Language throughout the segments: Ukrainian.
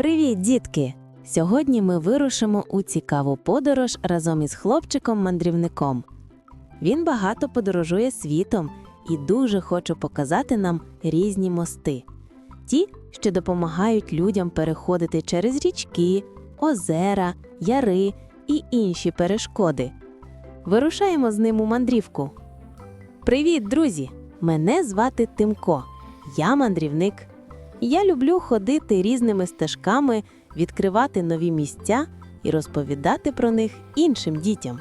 Привіт, дітки! Сьогодні ми вирушимо у цікаву подорож разом із хлопчиком-мандрівником. Він багато подорожує світом і дуже хоче показати нам різні мости. Ті, що допомагають людям переходити через річки, озера, яри і інші перешкоди. Вирушаємо з ним у мандрівку. Привіт, друзі! Мене звати Тимко. Я мандрівник. Я люблю ходити різними стежками, відкривати нові місця і розповідати про них іншим дітям.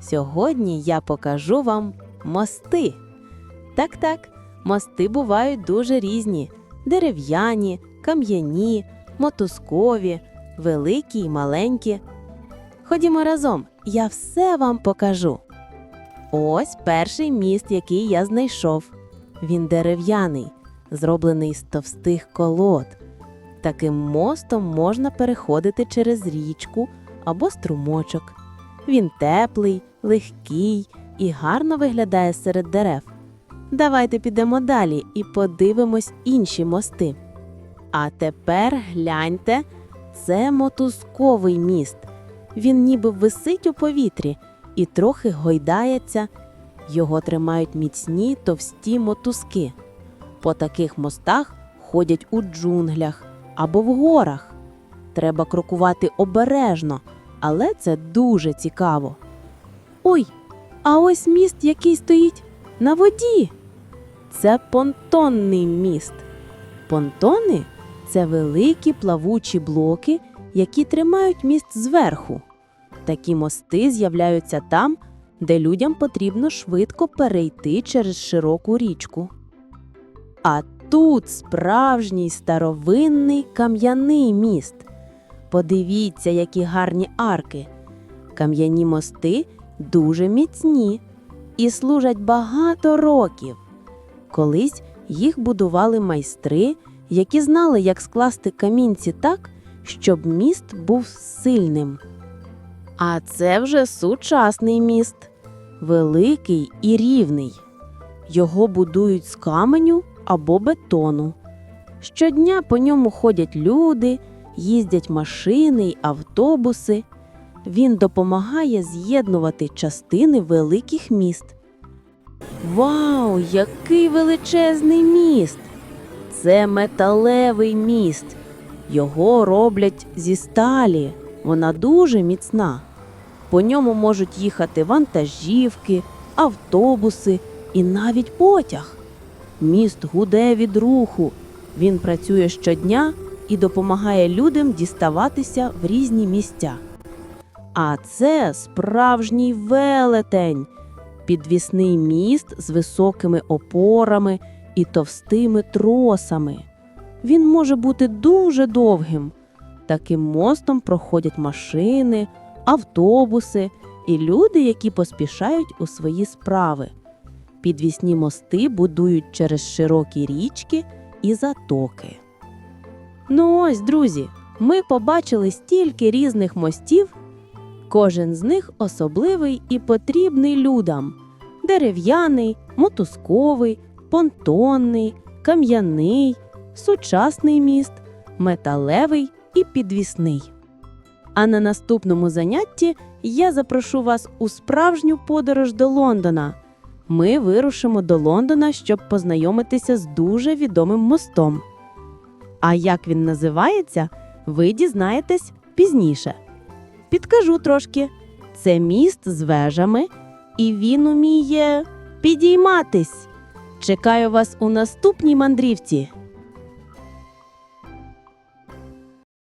Сьогодні я покажу вам мости. Так, так, мости бувають дуже різні: дерев'яні, кам'яні, мотузкові, великі й маленькі. Ходімо разом, я все вам покажу. Ось перший міст, який я знайшов. Він дерев'яний, зроблений з товстих колод. Таким мостом можна переходити через річку або струмочок. Він теплий, легкий і гарно виглядає серед дерев. Давайте підемо далі і подивимось інші мости. А тепер гляньте, це мотузковий міст. Він ніби висить у повітрі і трохи гойдається. Його тримають міцні товсті мотузки. По таких мостах ходять у джунглях або в горах. Треба крокувати обережно, але це дуже цікаво. Ой, а ось міст, який стоїть на воді. Це понтонний міст. Понтони це великі плавучі блоки, які тримають міст зверху. Такі мости з'являються там, де людям потрібно швидко перейти через широку річку. А тут справжній старовинний кам'яний міст. Подивіться, які гарні арки. Кам'яні мости дуже міцні і служать багато років. Колись їх будували майстри, які знали, як скласти камінці так, щоб міст був сильним. А це вже сучасний міст, великий і рівний. Його будують з каменю або бетону. Щодня по ньому ходять люди, їздять машини й автобуси. Він допомагає з'єднувати частини великих міст. Вау, який величезний міст! Це металевий міст. Його роблять зі сталі. Вона дуже міцна. По ньому можуть їхати вантажівки, автобуси і навіть потяг. Міст гуде від руху. Він працює щодня і допомагає людям діставатися в різні місця. А це справжній велетень, підвісний міст з високими опорами і товстими тросами. Він може бути дуже довгим. Таким мостом проходять машини, автобуси і люди, які поспішають у свої справи. Підвісні мости будують через широкі річки і затоки. Ну ось, друзі, ми побачили стільки різних мостів. Кожен з них особливий і потрібний людям: дерев'яний, мотузковий, понтонний, кам'яний, сучасний міст, металевий і підвісний. А на наступному занятті я запрошу вас у справжню подорож до Лондона. Ми вирушимо до Лондона, щоб познайомитися з дуже відомим мостом. А як він називається, ви дізнаєтесь пізніше. Підкажу трошки: це міст з вежами, і він уміє підійматись. Чекаю вас у наступній мандрівці.